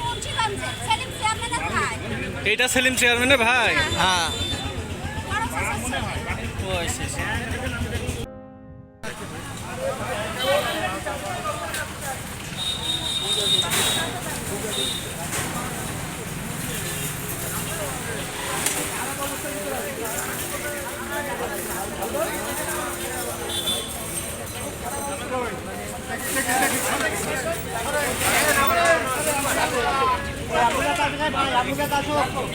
মুন্সিগঞ্জে সেলিম চেয়ারম্যানের ভাই? এইটা সেলিম চেয়ারম্যানের ভাই হ্যাঁ বড় শ্বশুর ও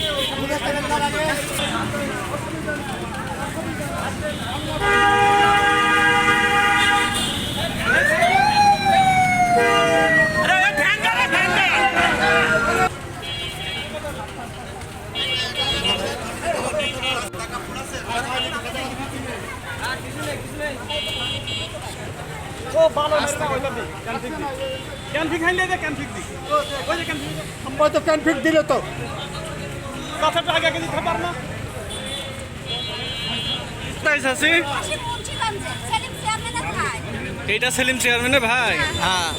আচ্ছা, আচ্ছা। ক্যানফিক দিল তো। কথাটা আগে আগে দিতে পার না। মুন্সিগঞ্জে সেলিম চেয়ারম্যানের ভাই এইটা সেলিম চেয়ারম্যানের ভাই? হ্যাঁ।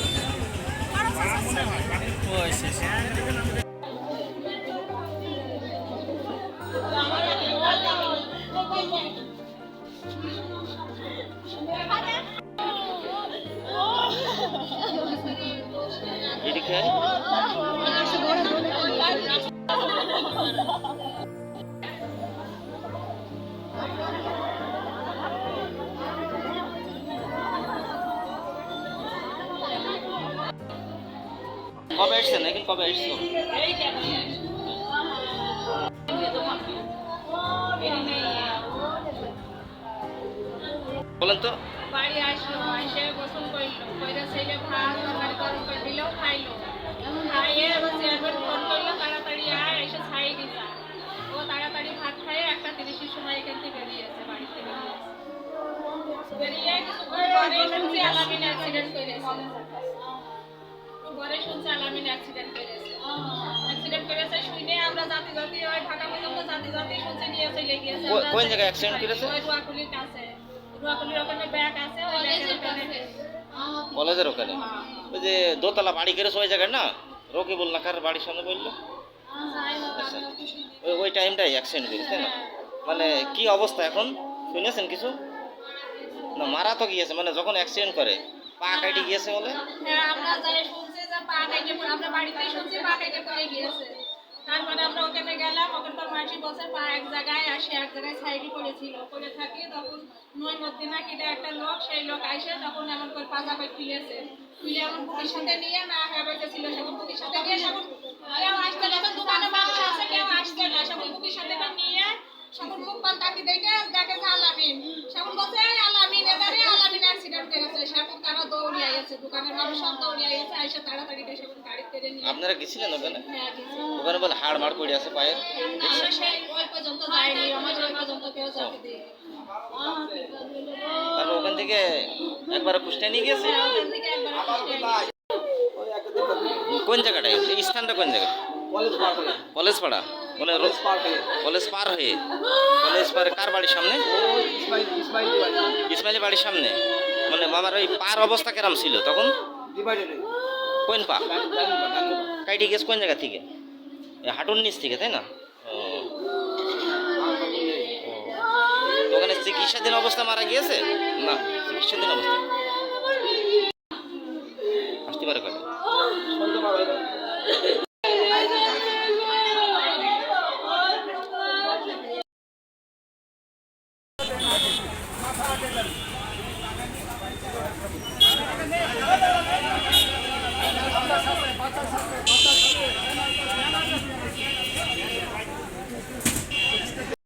কবে এসছেন এখন কবে এসছো বলেন তো। বাড়ি আসলো এসে গোসল করল আলামিন অ্যাক্সিডেন্ট করেছে পরে শুনছি আলামিন অ্যাক্সিডেন্ট করেছে অ্যাক্সিডেন্ট করেছে শুনে আমরা জাতি জাতি ওই ঢাকা পর্যন্ত জাতি জাতি শুনছি নিয়ে চলে গিয়েছে। কোন জায়গায় accident করেছে? ওই রুয়াকুলির কাছে। রুয়াকুলির ওখানে ব্যাগ আছে ওই ব্যাগের ওখানে। কলেজের ওখানে? ওই যে দোতলা বাড়ি করেছে ওই জায়গায় না? রকিবুল নাকার বাড়ির সামনে বলল? আচ্ছা। ওই ওই টাইমটাই অ্যাক্সিডেন্ট করেছে তাই না? মানে কি অবস্থা এখন? শুনেছেন কিছু? মারা তো গিয়েছে মানে যখন অ্যাক্সিডেন্ট করে, পা কাটি গিয়েছে বলে? হ্যাঁ তারপরে আমরা ওখানে গেলাম ওখানকার মাসি বসে পা এক জায়গায় আসে, এক জায়গায় সাইডে পড়েছিল। পড়ে থাকি তখন নয় মধ্যে না কেটে একটা লোক, সেই লোক আসে তখন এমন করে পাজা করে খুলেছে খুলে এমন বুকের সাথে নিয়ে না হেবেছিল সেখন বুকের সাথে নিয়ে সেখন কেউ আসতে না দোকানে মানুষ আছে, কেউ আসতে না সেখন বুকের সাথে করে নিয়ে সেখন মুখ পান তাকি দেখে দেখে যে আলামিন সেখন বলছে "এই আলামিন এবারে আলামিন অ্যাক্সিডেন্ট করেছে সেখন তারা দৌড়ে আইছে দোকানের মানুষ সব দৌড়ে আইছে আইসে তাড়াতাড়ি করে সেখন গাড়ি করে নিয়ে আপনারা গেছিলেন ওখানে? হ্যাঁ, ওখানে বলে হাড় মাড় পড়ে আছে পায়ের। আমরা তারপর ওখান থেকে একবার কুষ্টিয়া নিয়ে গেছে। কোন জায়গাটায় এই স্থানটা কোন জায়গা? কলেজ পাড়া? মানে কলেজ পার হয়ে। কলেজ পারে কার বাড়ির সামনে? ইসমাইলি বাড়ির সামনে। মানে বাবার ওই পার অবস্থা কেরাম ছিল তখন? কোন পা? কাইটি গেছে কোন জায়গা থেকে? হাঁটুর নিচ থেকে তাই না? ওখানে চিকিৎসাধীন অবস্থা মারা গিয়েছে? না চিকিৎসাধীন অবস্থা। আসতে পারে কয়টা?